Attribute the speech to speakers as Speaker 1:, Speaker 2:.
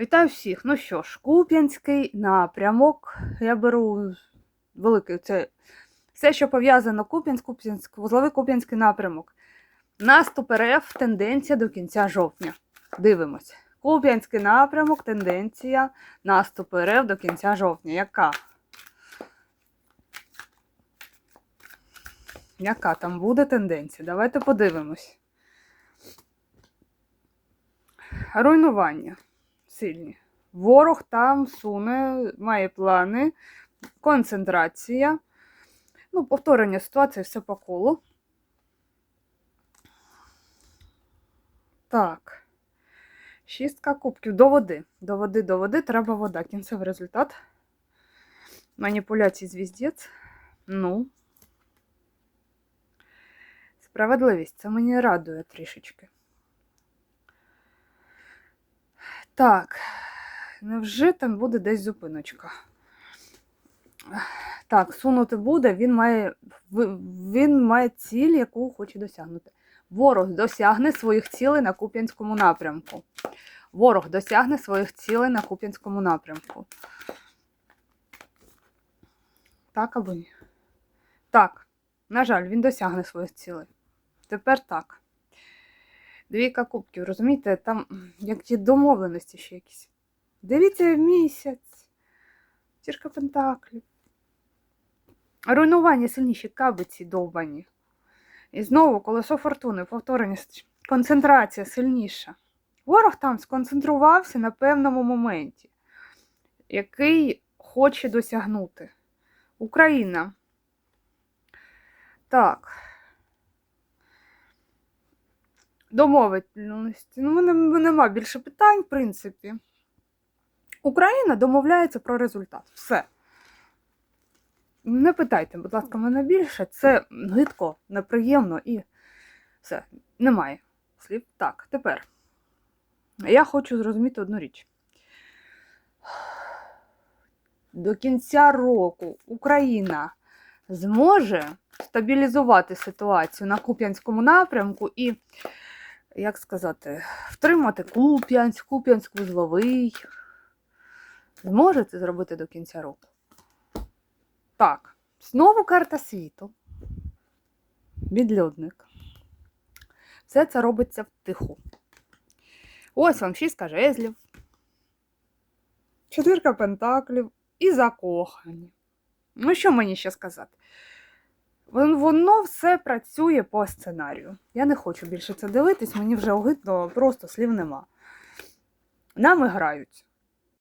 Speaker 1: Вітаю всіх. Ну що ж, Куп'янський напрямок. Я беру великий це все, що пов'язано Куп'янськ, Куп'янськ, вузловий Куп'янський напрямок. Наступ РФ, тенденція до кінця жовтня. Дивимось. Куп'янський напрямок, тенденція, наступ РФ до кінця жовтня. Яка? Яка там буде тенденція? Давайте подивимось. Руйнування сильні. Ворог там суне, має плани, концентрація. Ну, повторення ситуації все по колу. Так. Шістка кубків. До води. До води, до води треба вода. Кінцевий результат. Маніпуляції звіздець. Ну. Справедливість. Це мені радує трішечки. Так, невже там буде десь зупиночка? Так, сунути буде, він має, він має ціль, яку хоче досягнути. Ворог досягне своїх цілей на Куп'янському напрямку. Ворог досягне своїх цілей на Куп'янському напрямку. Так або ні? Так, на жаль, він досягне своїх цілей. Тепер так. Двійка кубків, розумієте, там як ті домовленості ще якісь. Дивіться місяць. Зірка Пентаклів. Руйнування сильніші кабиці довбані. І знову колесо фортуни, повторення, концентрація сильніша. Ворог там сконцентрувався на певному моменті, який хоче досягнути. Україна. Так. Домовленості. Ну, мене нема більше питань, в принципі. Україна домовляється про результат. Все. Не питайте, будь ласка, мене більше. Це гидко, неприємно і все. Немає слів. Так, тепер. Я хочу зрозуміти одну річ. До кінця року Україна зможе стабілізувати ситуацію на Куп'янському напрямку і, як сказати, втримати Куп'янськ, Куп'янськ вузловий. Зможе це зробити до кінця року. Так, знову карта світу. Відлюдник. Все це робиться втиху. Ось вам шістка жезлів, четвірка пентаклів і закохані. Ну, що мені ще сказати? Вон- Воно все працює по сценарію. Я не хочу більше це дивитись, мені вже огидно, просто слів нема. Нами грають.